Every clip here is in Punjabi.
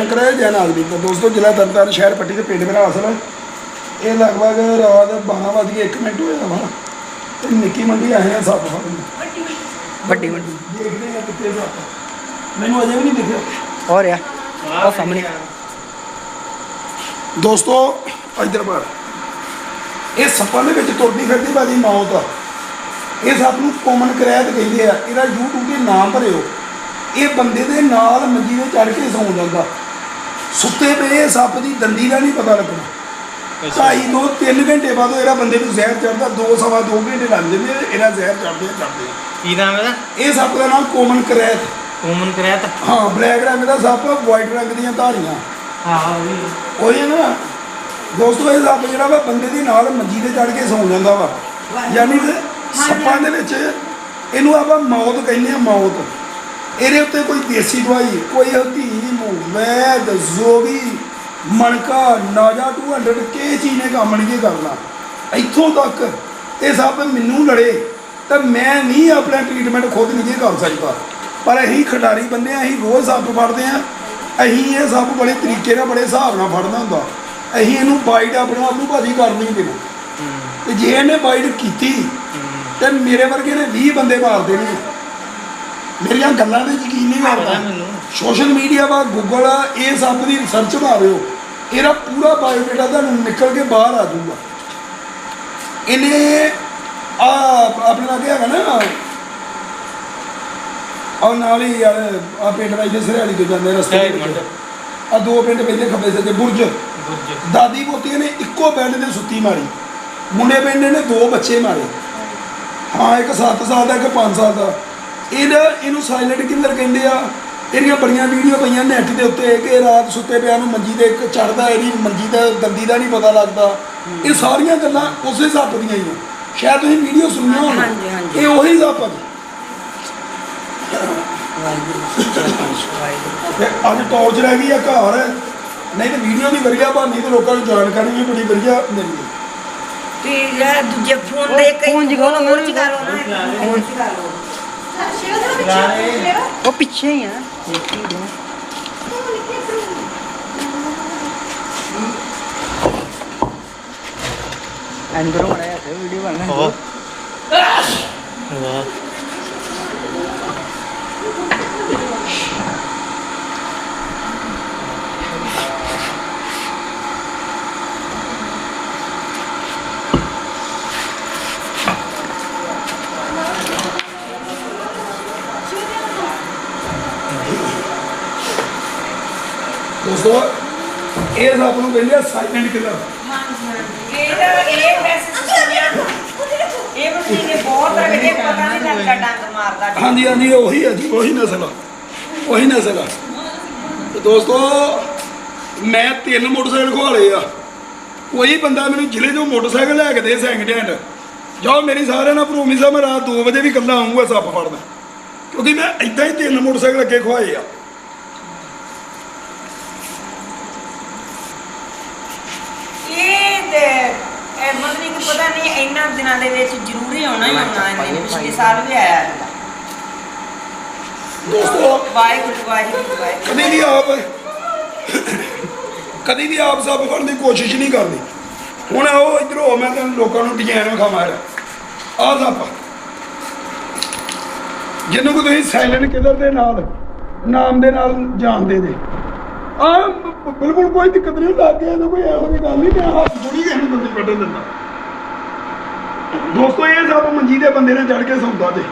ਸ਼ੰਕਰ ਹੈ ਜੈ ਨਾਗਰਿਕ ਦਾ। ਦੋਸਤੋ ਜ਼ਿਲ੍ਹਾ ਤਰਨਤਾਰਨ ਸ਼ਹਿਰ ਪੱਟੀ ਦੇ ਪਿੰਡ ਮੇਰਾ ਅਸਲ ਹੈ। ਇਹ ਲਗਭਗ ਰਾਤ 12 ਵਜੇ 1 ਮਿੰਟ ਹੋਇਆ ਵਾ ਤੇ ਨਿੱਕੀ ਮੰਡੀ ਆਏ ਆ ਸੱਪ ਫੜਨ ਵੱਡੀ ਵੱਡੀ ਦੇਖਦੇ ਆ ਕਿੱਥੇ ਸੱਪ। ਮੈਨੂੰ ਅਜੇ ਵੀ ਨਹੀਂ ਦਿਖਿਆ। ਹੋ ਰਿਹਾ ਉਹ ਸਾਹਮਣੇ। ਦੋਸਤੋ ਇਧਰ ਬਾਰ ਇਹ ਸੱਪਾਂ ਦੇ ਵਿੱਚ ਤੁਰਦੀ ਫਿਰਦੀ ਬਾਜੀ ਮੌਤ ਆ। ਇਹ ਸੱਪ ਨੂੰ ਕੋਮਨ ਕਰੈਤ ਕਹਿੰਦੇ ਆ। ਇਹਦਾ YouTube ਤੇ ਨਾਮ ਭਰਿਓ। ਇਹ ਬੰਦੇ ਦੇ ਨਾਲ ਮੰਜੀ ਤੇ ਚੜ ਕੇ ਸੌਂ ਜਾਂਦਾ। ਸੁੱਤੇ ਪਏ ਇਹ ਸੱਪ ਦੀ ਦੰਦੀ ਦਾ ਨਹੀਂ ਪਤਾ ਲੱਗਣਾ। ਢਾਈ ਤੋਂ 3 ਘੰਟੇ ਬਾਅਦ ਇਹਦਾ ਬੰਦੇ ਨੂੰ ਜ਼ਹਿਰ ਚੜਦਾ 2 ਸਵਾ 2 ਘੰਟੇ ਲੱਗ ਜਾਂਦੇ ਇਹਦਾ ਜ਼ਹਿਰ ਚੜਦੇ ਚੜਦੇ ਕੀ ਨਾਮ ਇਹਦਾ? ਇਹ ਸੱਪ ਦਾ ਨਾਮ ਕੋਮਨ ਕਰੈਤ। ਕੋਮਨ ਕਰਿਆ ਤਾਂ ਹਾਂ ਬਲੈਕ ਰੰਗ ਦਾ ਸੱਪ ਵਾਈਟ ਰੰਗ ਦੀਆਂ ਧਾਰੀਆਂ। ਹਾਂ ਉਹ ਨਾ। ਦੋਸਤੋ ਇਹ ਸੱਪ ਜਿਹੜਾ ਵਾ ਬੰਦੇ ਦੇ ਨਾਲ ਮੰਜੀ ਤੇ ਚੜ ਕੇ ਸੌਂ ਜਾਂਦਾ ਵਾ। ਯਾਨੀ ਕਿ ਸੱਪਾਂ ਦੇ ਵਿੱਚ ਇਹਨੂੰ ਆਪਾਂ ਮੌਤ ਕਹਿੰਦੇ ਆ ਮੌਤ। ਇਹਦੇ ਉੱਤੇ ਕੋਈ ਦੇਸੀ ਦਵਾਈ ਕੋਈ ਹਥੀਮ ਵੈਦ ਜ਼ੋਗੀ ਮਣਕਾ ਨਾਜਾ 200 ਕੇ ਚੀਜ਼ ਨੇ ਕੰਮ ਨਹੀਂ ਕਰਨਾ। ਇੱਥੋਂ ਤੱਕ ਇਹ ਸੱਪ ਮੈਨੂੰ ਲੜੇ ਤਾਂ ਮੈਂ ਨਹੀਂ ਆਪਣਾ ਟ੍ਰੀਟਮੈਂਟ ਖੁਦ ਨਹੀਂ ਕਰ ਸਕਦਾ। ਪਰ ਅਸੀਂ ਖਿਡਾਰੀ ਬੰਦੇ ਆ ਅਸੀਂ ਰੋਜ਼ ਸੱਪ ਫੜਦੇ ਆ ਅਸੀਂ ਇਹ ਸੱਪ ਬੜੇ ਤਰੀਕੇ ਨਾਲ ਬੜੇ ਹਿਸਾਬ ਨਾਲ ਫੜਨਾ ਹੁੰਦਾ। ਅਸੀਂ ਇਹਨੂੰ ਬਾਈਟ ਆਪਣੇ ਆਪ ਨੂੰ ਭਾਜੀ ਨਹੀਂ ਦੇਣਾ। ਤੇ ਜੇ ਇਹਨੇ ਬਾਈਟ ਕੀਤੀ ਤੇ ਮੇਰੇ ਵਰਗੇ ਨੇ 20 ਬੰਦੇ ਮਾਰ ਦੇਣਗੇ ਮੇਰੀਆਂ ਗੱਲਾਂ ਤੇ ਯਕੀਨ ਨਹੀਂ ਪਤਾ ਕਰਦਾ ਸੋਸ਼ਲ ਮੀਡੀਆ ਵਾ ਗੂਗਲ ਆ ਇਹ ਸੱਪ ਦੀ ਰਿਸਰਚ ਮਾਰਿਓ। ਇਹਦਾ ਪੂਰਾ ਬਾਇਓਡਾਟਾ ਤੁਹਾਨੂੰ ਨਿਕਲ ਕੇ ਬਾਹਰ ਆ ਜਾਊਗਾ। ਇਹਨੇ ਆ ਆਪਣੇ ਲਾਗੇ ਹੈਗਾ ਨਾ ਆ ਨਾਲ ਹੀ ਯਾਰ ਆ ਪਿੰਡ ਵਾਈ ਦੇ ਸਰਿਆਲੀ ਤੋਂ ਜਾਂਦੇ ਰਸਤੇ ਦੇ ਵਿੱਚ। ਆ ਦੋ ਪਿੰਡ ਪੈਂਦੇ ਖੱਬੇ ਸੱਜੇ ਬੁਰਜ। ਗੁਰਜ ਦਾਦੀ ਪੋਤੀ ਨੇ ਇੱਕੋ ਬੈੱਡ ਤੇ ਸੁੱਤੀ ਮਾਰੀ। ਮੁੰਡੇ ਪਿੰਡ ਨੇ ਦੋ ਬੱਚੇ ਮਾਰੇ। ਹਾਂ ਇੱਕ 7 ਸਾਲ ਦਾ ਇੱਕ 5 ਸਾਲ ਦਾ। ਇਹਦਾ ਇਹਨੂੰ ਸਾਇਲੈਂਟ ਕਿਲਰ ਕਹਿੰਦੇ ਆ। ਇਹਦੀਆਂ ਬੜੀਆਂ ਵੀਡੀਓ ਪਈਆਂ ਨੈਟ ਦੇ ਉੱਤੇ ਕਿ ਰਾਤ ਸੁੱਤੇ ਪਿਆ ਨੂੰ ਮੰਜੀ ਦੇ ਇੱਕ ਚੜਦਾ ਇਹਦੀ ਮੰਜੀ ਦਾ ਦੰਦੀ ਦਾ ਨਹੀਂ ਪਤਾ ਲੱਗਦਾ। ਇਹ ਸਾਰੀਆਂ ਗੱਲਾਂ ਉਸੇ ਸੱਪ ਦੀਆਂ ਹੀ ਆ। ਸ਼ਾਇਦ ਤੁਸੀਂ ਵੀਡੀਓ ਸੁਣੀਆਂ ਹੋਣ ਹਾਂਜੀ, ਹਾਂਜੀ। ਇਹ ਉਹੀ ਸੱਪ ਆ। ਤੇ ਅੱਜ ਟੌਰਚ ਰਹਿ ਗਈ ਆ ਘਰ। ਨਹੀਂ ਤੇ ਵੀਡੀਓ ਵੀ ਵਧੀਆ ਬਣਨੀ ਤੇ ਲੋਕਾਂ ਨੂੰ ਜਾਣਕਾਰੀ ਵੀ ਬੜੀ ਵਧੀਆ ਮਿਲਦੀ ਤੇ ਯਾਰ ਦੂਜੇ ਫੋਨ ਦੇ ਕਈ ਫੋਨ ਜਗਾ ਲਓ, ਹੋਰ ਚਗਾ ਲਓ ਨਾ ਫੋਨ ਲਓ। ਉਹ ਪਿੱਛੇ ਹੀ ਆ ਦੇਖੀ ਦੋ ਐਂਗਰੋ ਮੜਾਇਆ ਤੇ ਵੀਡੀਓ ਬਣਨਾ ਵਾਹ ਦੋਸਤੋ ਇਹ ਸੱਪ ਨੂੰ ਕਹਿੰਦੇ ਆ ਸਾਇਲੈਂਟ ਕਿਲਰ ਇਹਦਾ ਇਹ ਵੈਸੇ ਸੁਣਿਆ ਇਹ ਬੰਦੇ ਨੇ ਬਹੁਤ ਰਗੜੇ ਪਤਾ ਨਹੀਂ ਲੱਗਦਾ ਡੰਗ ਮਾਰਦਾ ਹਾਂਜੀ ਹਾਂਜੀ ਉਹੀ ਹੈ ਜੀ ਉਹੀ ਨਸਲ ਆ। ਉਹੀ ਨਸਲ ਆ। ਤੇ ਦੋਸਤੋ ਮੈਂ ਤਿੰਨ ਮੋਟਰਸਾਈਕਲ ਖਵਾਲੇ ਆ। ਕੋਈ ਬੰਦਾ ਮੈਨੂੰ ਜ਼ਿਲ੍ਹੇ ਤੋਂ ਮੋਟਰਸਾਈਕਲ ਲੈ ਕੇ ਦੇ ਸੈਕਿੰਡ ਹੈਂਡ ਜਾਓ ਮੇਰੀ ਸਾਰਿਆਂ ਨਾਲ ਪ੍ਰੋਮਿਸ ਆ ਮੈਂ ਰਾਤ 2 ਵਜੇ ਵੀ ਇਕੱਲਾ ਆਉਂਗਾ ਸੱਪ ਫੜਨਾ। ਕਿਉਂਕਿ ਮੈਂ ਇਦਾਂ ਹੀ ਤਿੰਨ ਮੋਟਰਸਾਈਕਲ ਅੱਗੇ ਖਵਾਏ ਆ ਇਹ ਤੇ ਇਹ ਮਤਲਬ ਕਿ ਨਹੀਂ ਇੰਨਾ ਦਿਨਾਂ ਦੇ ਵਿੱਚ ਜ਼ਰੂਰੀ ਆਉਣਾ ਹੀ ਆਉਣਾ ਇਹਨੇ ਪਿਛਲੇ ਸਾਲ ਵੀ ਆਇਆ ਸੀਗਾ। ਦੋਸਤੋ ਵਾਹਿਗੁਰੂ ਵਾਹਿਗੁਰੂ ਵਾਹਿਗੁਰੂ। ਕਦੀ ਵੀ ਆਪ ਕਦੀ ਵੀ ਆਪ ਸੱਪ ਫੜਨ ਦੀ ਕੋਸ਼ਿਸ਼ ਨਹੀਂ ਕਰਨੀ। ਹੁਣ ਆਓ ਇਧਰੋਂ ਮੈਂ ਤੁਹਾਨੂੰ ਲੋਕਾਂ ਨੂੰ ਡਿਜ਼ਾਈਨ ਵਿਖਾਵਾਂ ਆਹ ਸੱਪ ਜਿਹਨੂੰ ਕਿ ਤੁਸੀਂ ਸਾਇਲੈਂਟ ਕਿਲਰ ਦੇ ਨਾਲ ਨਾਮ ਦੇ ਨਾਲ ਜਾਣਦੇ ਜੇ। ਆ ਬਿਲਕੁਲ ਕੋਈ ਦਿੱਕਤ ਨਹੀਂ ਲੱਗ ਗਿਆ ਕੋਈ ਇਹੋ ਜਿਹੀ ਗੱਲ ਨਹੀਂ ਮੈਂ ਹੱਥ ਥੋੜੀ ਕਿਸੇ ਨੂੰ ਬੰਦੇ ਕੱਢਣ ਦਿੰਦਾ। ਦੋਸਤੋ ਇਹ ਸੱਪ ਮੰਜੀ ਦੇ ਬੰਦੇ ਨੇ ਚੜ ਕੇ ਸੌਂਦਾ ਤੇ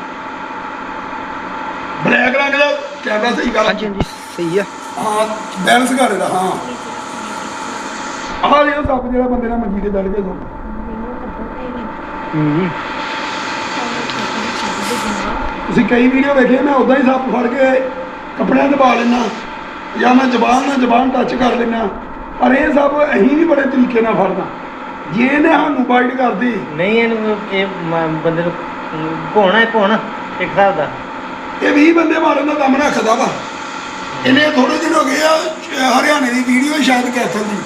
ਬਲੈਕ ਰੰਗ ਦਾ ਕੈਮਰਾ ਸਹੀ ਕਰ। ਹਾਂਜੀ ਹਾਂਜੀ ਸਹੀ ਆ। ਹਾਂ ਬੈਲੈਂਸ ਕਰ ਇਹਦਾ ਹਾਂ। ਆਹ ਜਿਹੜਾ ਸੱਪ ਜਿਹੜਾ ਬੰਦੇ ਨਾਲ ਮੰਜੀ ਤੇ ਚੜ ਕੇ ਸੌਂਦਾ। ਹੂੰ। ਤੁਸੀਂ ਕਈ ਵੀਡੀਓ ਵੇਖੇ ਮੈਂ ਉਦਾਂ ਹੀ ਸੱਪ ਫੜ ਕੇ ਕੱਪੜਿਆਂ ਪਾ ਲੈਣਾ ਜਾਂ ਮੈਂ ਜ਼ਬਾਨ ਨਾਲ ਜ਼ਬਾਨ ਟੱਚ ਕਰ ਲੈਣਾ ਪਰ ਇਹ ਸੱਪ ਅਸੀਂ ਵੀ ਬੜੇ ਤਰੀਕੇ ਨਾਲ ਫੜਨਾ ਜੇ ਇਹਨੇ ਸਾਨੂੰ ਬਾਈਟ ਕਰਦੀ ਨਹੀਂ ਇਹਨੂੰ ਇਹ ਮ- ਬੰਦੇ ਨੂੰ ਭੋਣਾ ਹੈ ਭੋਣਾ ਇੱਕ ਹਿਸਾਬ ਦਾ। ਇਹ 20 ਬੰਦੇ ਮਾਰਨ ਦਾ ਦਮ ਰੱਖਦਾ ਵਾ। ਇਹਨੇ ਥੋੜੇ ਦਿਨ ਹੋ ਗਏ ਆ ਸ਼- ਹਰਿਆਣੇ ਦੀ ਵੀਡੀਓ ਸ਼ਾਇਦ ਕੈਥਲ ਦੀ।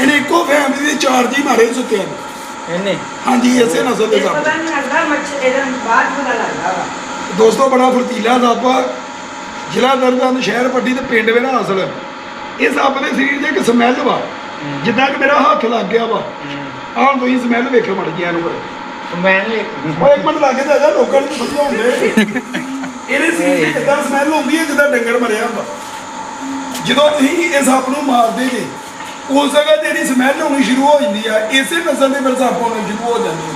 ਇਹਨੇ ਇੱਕੋ ਫੈਮਿਲੀ ਦੇ ਚਾਰਜ ਹੀ ਮਾਰੇ ਸੁੱਤਿਆਂ ਨੂੰ ਇਹਨੇ? ਹਾਂਜੀ ਇਸੇ ਨਸਲ ਦੇ ਇਹ ਪਤਾ ਨਹੀਂ ਲੱਗਦਾ ਮੱਛਰ ਇਹਦਾ ਬਾਅਦ ਪਤਾ ਲੱਗਦਾ ਵਾ। ਦੋਸਤੋ ਬੜਾ ਫੁਰਤੀਲਾ ਸੱਪ ਆ। ਜ਼ਿਲ੍ਹਾ ਦਰਦਾਂ ਸ਼ਹਿਰ ਪੱਟੀ ਤੇ ਪਿੰਡ ਵੇਰਾ ਅਸਲ। ਇਹ ਸੱਪ ਦੇ ਸਰੀਰ 'ਚ ਇੱਕ ਸਮੈਲ ਵਾ। ਜਿੱਦਾਂ ਕਿ ਮੇਰਾ ਹੱਥ ਲੱਗ ਗਿਆ ਵਾ। ਆਹ ਹੁਣ ਤੁਸੀਂ ਸਮੈਲ ਵੇਖੋ ਮੜ ਗਿਆ ਕਰੋ ਮੈਂ ਲੈ ਓਏ ਇੱਕ ਮਿੰਟ ਲੱਗੇ ਤਾਂ ਲੋਕਾਂ ਨੂੰ ਵਧੀਆ ਹੁੰਦੇ। ਇਹਦੇ 'ਚ ਕਿੱਦਾਂ ਸਮੈਲ ਹੁੰਦੀ ਹੈ ਜਿੱਦਾਂ ਡੰਗਰ ਮਰਿਆ ਹੁੰਦਾ। ਜਦੋਂ ਤੁਸੀਂ ਇਸ ਸੱਪ ਨੂੰ ਮਾਰਦੇ ਜੇ ਉਸ ਜਗ੍ਹਾ ਤੇ ਇਹਦੀ ਸਮੈਲ ਹੋਣੀ ਸ਼ੁਰੂ ਹੋ ਜਾਂਦੀ ਆ ਇਸੇ ਨਸਲ ਦੇ ਫਿਰ ਸੱਪ ਹੋਣੇ ਸ਼ੁਰੂ ਹੋ ਜਾਂਦੇ ਨੇ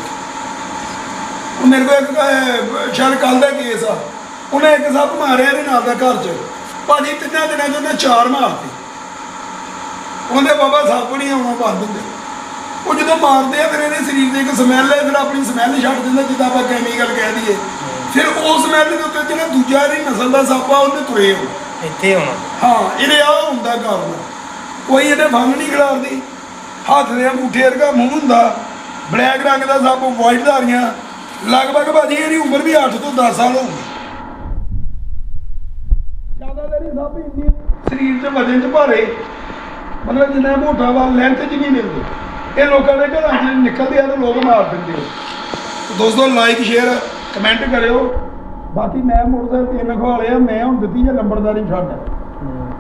ਉਹ ਮੇਰੇ ਕੋਲ ਇੱਕ ਸ਼ਾਇਦ ਕੱਲ ਦਾ ਕੇਸ ਆ। ਉਹਨੇ ਇੱਕ ਸੱਪ ਮਾਰਿਆ ਇਹਦੇ ਨਾਲ ਦਾ ਘਰ 'ਚ। ਭਾਜੀ ਤਿੰਨਾਂ ਦਿਨਾਂ 'ਚ ਉਹਨੇ ਚਾਰ ਮਾਰਤੇ। ਉਹਦੇ ਬਾਬਾ ਸੱਪ ਨਹੀਂ ਆਉਣਾ ਬੰਦ ਹੁੰਦੇ। ਉਹ ਜਦੋਂ ਮਾਰਦੇ ਆ ਫਿਰ ਇਹਦੇ ਸਰੀਰ ਦੇ ਇੱਕ ਸਮੈਲ ਹੈ ਫਿਰ ਆਪਣੀ ਸਮੈਲ ਛੱਡ ਦਿੰਦਾ ਜਿੱਦਾਂ ਆਪਾਂ ਕੈਮੀਕਲ ਕਹਿ ਦਈਏ। ਫਿਰ ਉਸ ਸਮੈਲ ਦੇ ਉੱਤੇ ਜਿਹੜਾ ਦੂਜਾ ਇਹਦੀ ਨਸਲ ਦਾ ਸੱਪ ਉਹਨੇ ਤੁਰੇ ਹੋ ਇੱਥੇ ਹੋਣਾ ਹਾਂ ਇਹਦੇ ਆ ਹੁੰਦਾ ਕਾਰਨ। ਕੋਈ ਇਹਦੇ ਫੰਗ ਨਹੀਂ ਖਿਲਾਰਦੀ। ਹੱਥ ਦੇ ਅੰਗੂਠੇ ਵਰਗਾ ਮੂੰਹ ਹੁੰਦਾ। ਬਲੈਕ ਰੰਗ ਦਾ ਸੱਪ ਵਾਈਟ ਧਾਰੀਆਂ। ਲਗਭਗ ਭਾਜੀ ਇਹਦੀ ਉਮਰ ਵੀ 8 ਤੋਂ 10 ਸਾਲ ਹੋਊਗੀ। ਜ਼ਿਆਦਾਤਰ ਹੀ ਸੱਪ ਇੰਨੀ ਸਰੀਰ 'ਚ ਵਜਨ 'ਚ ਭਾਰੇ। ਮਤਲਬ ਜਿੰਨਾ ਮੋਟਾ ਵਾ ਲੈਂਥ 'ਚ ਨਹੀਂ ਮਿਲਦੇ ਇਹ ਲੋਕਾਂ ਦੇ ਘਰਾਂ 'ਚ ਨਿਕਲਦੇ ਆ ਤਾਂ ਲੋਕ ਮਾਰ ਦਿੰਦੇ ਆ। ਦੋਸਤੋ ਲਾਈਕ ਸ਼ੇਅਰ ਕਮੈਂਟ ਕਰਿਓ। ਬਾਕੀ ਮੈਂ ਮੋਟਰਸਾਈਕਲ ਤਿੰਨ ਖਵਾਲੇ ਆ ਮੈਂ ਹੁਣ ਦਿੱਤੀ ਜੇ ਨੰਬਰਦਾਰੀ ਛੱਡ।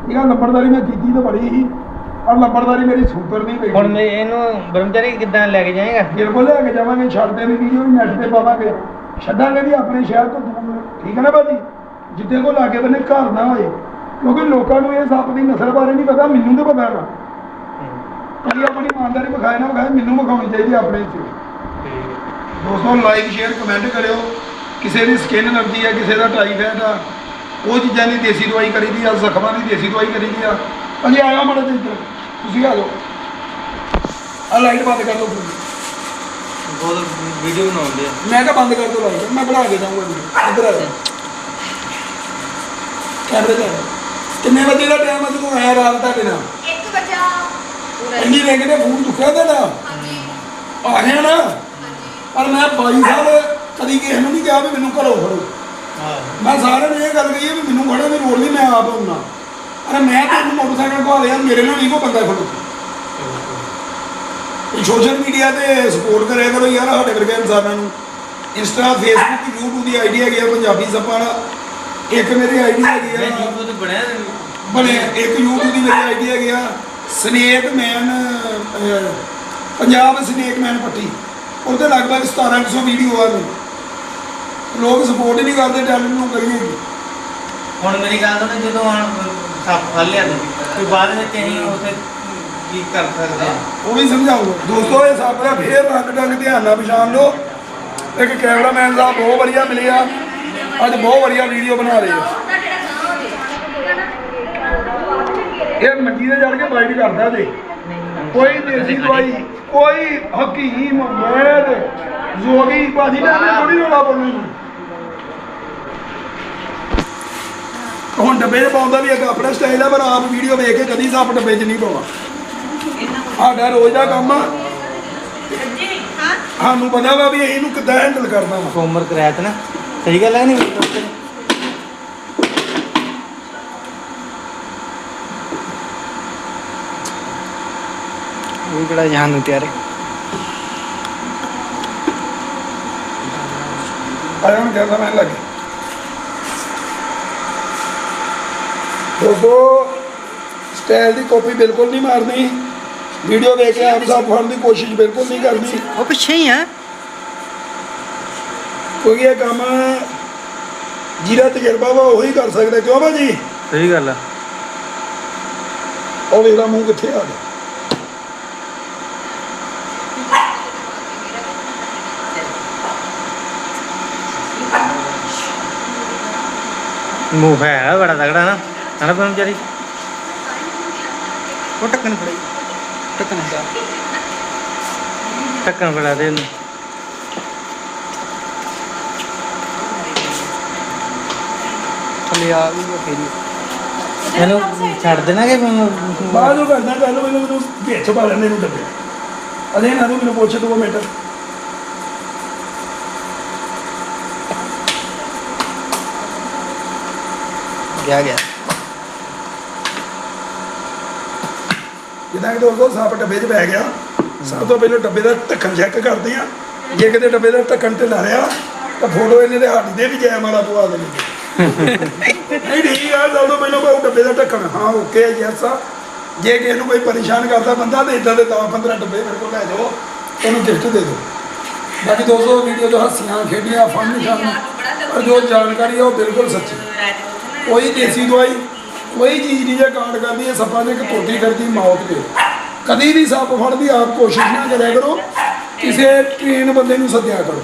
ਠੀਕ ਆ ਨੰਬਰਦਾਰੀ ਮੈਂ ਕੀਤੀ ਤਾਂ ਬੜੀ ਸੀ ਔਰ ਨੰਬਰਦਾਰੀ ਮੇਰੀ ਸੁਪਰ ਨਹੀਂ ਪਈ। ਹੁਣ ਮੈਂ ਇਹਨੂੰ ਬ੍ਰਹਮਚਾਰੀ ਕਿੱਦਾਂ ਲੈ ਕੇ ਜਾਏਗਾ? ਬਿਲਕੁਲ ਲੈ ਕੇ ਜਾਵਾਂਗੇ ਛੱਡਦੇ ਦੀ ਵੀਡੀਓ ਨੈਟ ਤੇ ਪਾਵਾਂਗੇ। ਛੱਡਾਂਗੇ ਵੀ ਆਪਣੇ ਸ਼ਹਿਰ ਤੋਂ ਦੂਰ। ਠੀਕ ਹੈ ਨਾ ਭਾਜੀ ਜਿੱਥੇ ਕੋ ਲਾਗੇ ਬੰਨੇ ਘਰ ਨਾ ਹੋਏ। ਕਿਉਂਕਿ ਲੋਕਾਂ ਨੂੰ ਇਹ ਸੱਪ ਦੀ ਨਸਲ ਬਾਰੇ ਨਹੀਂ ਪਤਾ ਮੈਨੂੰ ਤਾਂ ਪਤਾ ਨਾ। ਕਦੀ ਆਪਣੀ ਇਮਾਨਦਾਰੀ ਵਿਖਾਏ ਨਾ ਵਿਖਾਏ ਮੈਨੂੰ ਵਿਖਾਉਣੀ ਚਾਹੀਦੀ ਆਪਣੇ ਚ ਦੋਸਤੋ ਲਾਈਕ ਸ਼ੇਅਰ ਕਮੈਂਟ ਕਰਿਓ। ਕਿਸੇ ਦੀ ਸਕਿਨ ਐਲਰਜੀ ਆ ਕਿਸੇ ਦਾ ਟਾਈਫਾਇਡ ਆ ਉਹ ਚੀਜ਼ਾਂ ਦੀ ਦੇਸੀ ਦਵਾਈ ਕਰੀਦੀ ਆ ਜ਼ਖਮਾਂ ਦੀ ਦੇਸੀ ਦਵਾਈ ਕਰੀਦੀ ਆ। ਅਜੇ ਆਇਆ ਮਾੜਾ ਇੱਧਰ। ਤੁਸੀਂ ਆ ਜਾਓ। ਆ ਲਾਈਟ ਬੰਦ ਕਰ ਲਓ please। ਬਹੁਤ ਵੀਡੀਓ ਬਣਾਉਂਦੇ ਆ ਮੈਂ ਕਿਹਾ ਬੰਦ ਕਰ ਦੋ ਲਾਈਟ ਮੈਂ ਬਣਾ ਕੇ ਜਾਊਂਗਾ ਜੀ ਇੱਧਰ ਆ ਜਾ ਕੈਮਰੇ ਤੇ ਜਾ। ਕਿੰਨੇ ਵਜੇ ਦਾ ਟਾਈਮ ਆ ਜਦੋਂ ਆਇਆ ਰਾਤ ਤੁਹਾਡੇ ਨਾਲ? ਇੱਕ ਵਜਾ ਪੂਰਾ ਇੰਨੀ ਰੰਗ ਨੇ ਫੋਨ ਚੁੱਕਿਆ ਤੁਹਾਡਾ? ਹਾਂਜੀ। ਆ ਗਿਆ ਨਾ? ਪਰ ਮੈਂ 22 ਸਾਲ ਕਦੀ ਕਿਸੇ ਨੂੰ ਨਹੀਂ ਕਿਹਾ ਵੀ ਮੈਨੂੰ ਘਰੋਂ ਫੜੋ। ਮੈਂ ਸਾਰਿਆਂ ਨੂੰ ਇਹ ਗੱਲ ਕਹੀ ਹੈ ਵੀ ਮੈਨੂੰ ਫੜੋ ਵੀ ਲੋੜ ਨਹੀਂ ਮੈਂ ਆਪ ਹੁੰਨਾ ਅਰੇ ਮੈਂ ਤੁਹਾਨੂੰ ਮੋਟਰਸਾਈਕਲ ਕੋਲ ਲਿਆ ਮੇਰੇ ਨਾਲ ਨਹੀਂ ਕੋ ਬੰਦਾ ਫੜੋ। ਇਹ ਸੋਸ਼ਲ ਮੀਡੀਆ ਤੇ ਸਪੋਰਟ ਕਰਿਆ ਕਰੋ ਯਾਰ ਸਾਡੇ ਵਰਗੇ ਇਨਸਾਨਾਂ ਨੂੰ। ਇੰਸਟਾ ਫੇਸਬੁੱਕ YouTube ਦੀ ਆਈਡੀ ਹੈਗੀ ਆ ਪੰਜਾਬੀ ਸੱਪਾਂ ਵਾਲਾ। ਇੱਕ ਮੇਰੀ ਆਈਡੀ ਹੈਗੀ ਮੈਂ ਆ YouTube ਤੇ ਬਣਿਆ। ਬਣਿਆ ਇੱਕ YouTube ਦੀ ਮੇਰੀ ਆਈਡੀ ਹੈਗੀ ਆ। Snake man Punjab snake man Patti. ਉਹਦੇ ਲਗਭਗ 1700 ਵੀਡੀਓ ਆ ਨੇ ਲੋਕ ਸਪੋਰਟ ਹੀ ਨਹੀਂ ਕਰਦੇ ਟੈਲੈਂਟ ਨੂੰ ਕਰੀਏ ਹੁਣ ਮੇਰੀ ਗੱਲ ਸੁਣ ਜਦੋਂ ਸੱਪ ਫੜ ਲਿਆ ਤੇ ਬਾਅਦ ਵਿੱਚ ਅਸੀਂ ਉੱਥੇ ਕੀ ਕਰ ਸਕਦੇ ਆ ਉਹ ਵੀ ਸਮਝਾਊਗਾ ਦੋਸਤੋ ਇਹ ਸੱਪ ਦਾ ਫੇਰ ਰੰਗ ਢੰਗ ਧਿਆਨ ਨਾਲ ਪਛਾਣ ਲਓ। ਇੱਕ ਕੈਮਰਾਮੈਨ ਸਾਹਿਬ ਬਹੁਤ ਵਧੀਆ ਮਿਲੇ ਆ। ਅੱਜ ਬਹੁਤ ਵਧੀਆ ਵੀਡੀਓ ਬਣਾ ਰਹੇ ਆ। ਇਹ ਮੰਜੀ ਤੇ ਚੜ ਕੇ ਬਾਈਟ ਕਰਦਾ ਜੀ ਕੋਈ ਦੇਸੀ ਦਵਾਈ ਕੋਈ ਹਕੀਮ ਵੈਦ ਜੋਗੀ ਭਾਜੀ ਨੇ ਥੋੜੀ ਰੋਲਾ ਬੋਲਣੀ ਹੁਣ ਡੱਬੇ 'ਚ ਪਾਉਂਦਾ ਵੀ ਇੱਕ ਆਪਣਾ ਸਟਾਈਲ ਆ ਪਰ ਆਪ ਵੀਡੀਓ ਵੇਖ ਕੇ ਕਦੀ ਸੱਪ ਡੱਬੇ 'ਚ ਨਹੀਂ ਪਾਉਣਾ ਸਾਡਾ ਰੋਜ਼ ਦਾ ਕੰਮ ਆ। ਜੀ ਹਾਂ। ਸਾਨੂੰ ਪਤਾ ਵਾ ਵੀ ਇਹਨੂੰ ਕਿੱਦਾਂ ਹੈਂਡਲ ਕਰਨਾ ਵਾ। ਹੋਮਵਰਕ ਕਰਾਇਆ ਤਾ ਨਾ। ਸਹੀ ਗੱਲ ਹੈ ਨਹੀਂ? ਉਹ ਕਿਹੜਾ ਜਹਾਨ ਨੂੰ ਤਿਆਰ ਹੈ? ਆਇਆ ਹੁਣ ਕਹਿੰਦਾ ਮੈਂ ਲੱਗੇ ਦੋਸਤੋ ਸਟਾਈਲ ਦੀ ਕਾਪੀ ਬਿਲਕੁਲ ਨਹੀਂ ਮਾਰਨੀ। ਵੀਡੀਓ ਦੇਖ ਕੇ ਆਪ ਸਭ ਫੜਨ ਦੀ ਕੋਸ਼ਿਸ਼ ਬਿਲਕੁਲ ਨਹੀਂ ਕਰਨੀ। ਉਹ ਪਿੱਛੇ ਹੀ ਆ। ਕਿਉਂਕਿ ਇਹ ਕੰਮ ਜਿਹਦਾ ਤਜਰਬਾ ਵਾ ਉਹੀ ਕਰ ਸਕਦਾ। ਕਿਉਂ ਭਾਜੀ ਸਹੀ ਗੱਲ ਆ। ਉਹ ਵੇਖਦਾ ਮੂੰਹ ਕਿੱਥੇ ਆ ਗਿਆ। ਮੂੰਹ ਹੈ ਬੜਾ ਤਗੜਾ ਨਾ। ਹਨਾ ਬ੍ਰਹਮਚਾਰੀ ਉਹ ਟੱਕਣ ਫੜਾਈ ਟੱਕਣ ਦਾ ਟੱਕਣ ਬੜਾ ਦੇ ਇਹਨੂੰ। ਥੱਲੇ ਆ ਵੀ ਫੇਰੀ। ਇਹਨੂੰ ਛੱਡ ਦੇਣਾ ਕਿ ਬਾਅਦ ਉਹ ਕਰਦਾ ਗੱਲ ਮੈਨੂੰ ਮੈਨੂੰ ਵਿੱਚ ਪਾ ਲੈਂਦੇ ਨੂੰ ਡੱਬੇ। ਅਦੇ ਨਾ ਤੂੰ ਮੈਨੂੰ ਪੁੱਛ ਦੋ ਮਿੰਟ। ਗਿਆ ਗਿਆ। ਜਿੱਦਾਂ ਕਿ ਦੋਸਤੋ ਸੱਪ ਡੱਬੇ 'ਚ ਪੈ ਗਿਆ। ਸਭ ਤੋਂ ਪਹਿਲਾਂ ਡੱਬੇ ਦਾ ਢੱਕਣ ਚੈੱਕ ਕਰਦੇ ਆ। ਜੇ ਕਿਤੇ ਡੱਬੇ ਦਾ ਢੱਕਣ ਢਿੱਲਾ ਰਿਹਾ ਤਾਂ ਫੋਟੋ ਇਹਨੇ ਦੇ ਹੱਥ ਦੇ ਵੀ ਜੈ ਮਾਲਾ ਪਵਾ ਦੇਣੀ। ਨਹੀਂ ਠੀਕ ਆ ਸਭ ਤੋਂ ਪਹਿਲਾਂ ਕੋਈ ਡੱਬੇ ਦਾ ਢੱਕਣ। ਹਾਂ ਓਕੇ ਯੈਸ ਆ ਜੇ ਕਿਸੇ ਨੂੰ ਕੋਈ ਪਰੇਸ਼ਾਨ ਕਰਦਾ ਬੰਦਾ ਤੇ ਇਦਾਂ ਦੇ 10 15 ਡੱਬੇ ਮੇਰੇ ਕੋਲ ਲੈ ਜਾਓ। ਉਹਨੂੰ ਗਿਫਟ ਦੇ ਦਿਓ। ਬਾਕੀ ਦੋਸਤੋ ਵੀਡੀਓ ਜੋ ਹੱਸੀਆਂ ਖੇਡੀਆਂ ਫਨ ਨਿਸ਼ਾਨ ਪਰ ਜੋ ਜਾਣਕਾਰੀ ਹੈ ਉਹ ਬਿਲਕੁਲ ਸੱਚੀ। ਕੋਈ ਦੇਸੀ ਦਵਾਈ, ਕੋਈ ਚੀਜ਼ ਨਹੀਂ ਜੇ ਕਾਂਡ ਕਰਦੀ ਹੈ ਸੱਪਾਂ ਦੇ ਇੱਕ ਟੋਟੀ ਕਰਦੀ ਮੌਤ ਦੇ ਕਦੀ ਵੀ ਸੱਪ ਫੜਦੀ, ਆਪ ਕੋਸ਼ਿਸ਼ ਨਾ ਕਰਿਆ ਕਰੋ, ਕਿਸੇ ਟ੍ਰੇਨ ਬੰਦੇ ਨੂੰ ਸੱਦਿਆ ਕਰੋ।